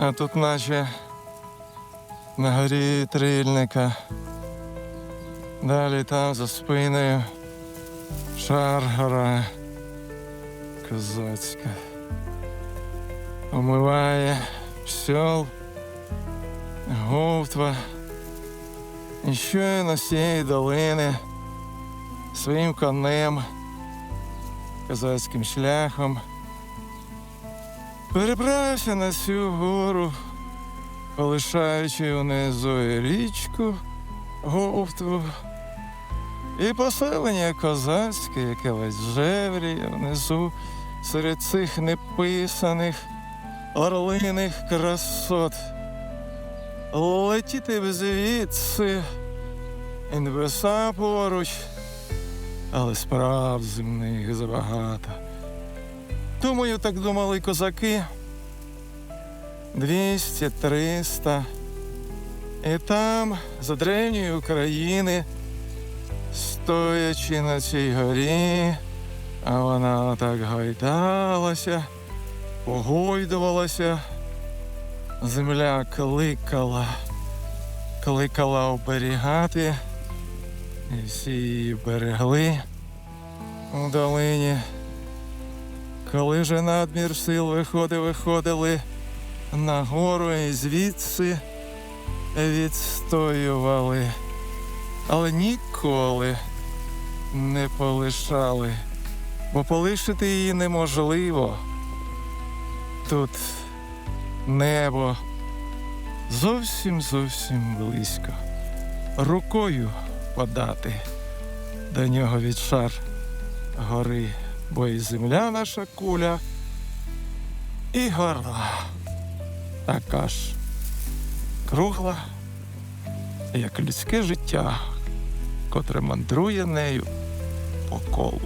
А тут наче на горі трильника. Далі там за спиною шар гора козацька. Омиває псьол, говтва. І щойно з цієї долини своїм конем, козацьким шляхом переправився на цю гору, полишаючи унизу і річку, говтву, і поселення козацьке, яке весь жевріє внизу серед цих неписаних орлиних красот. Летіти б звідси, і небеса поруч, але справ земних забагато. Думаю, так думали козаки. Двісті, триста. І там, за древньої України, стоячи на цій горі, а вона так гайдалася, погойдувалася, земля кликала, кликала оберігати, і всі її берегли у долині. Коли же надмір сил виходив, виходили на гору і звідси відстоювали, але ніколи не полишали, бо полишити її неможливо. Тут небо зовсім зовсім близько. Рукою подати до нього від шар гори, бо і земля наша куля, і гора така ж кругла, як людське життя, котре мандрує нею по колу.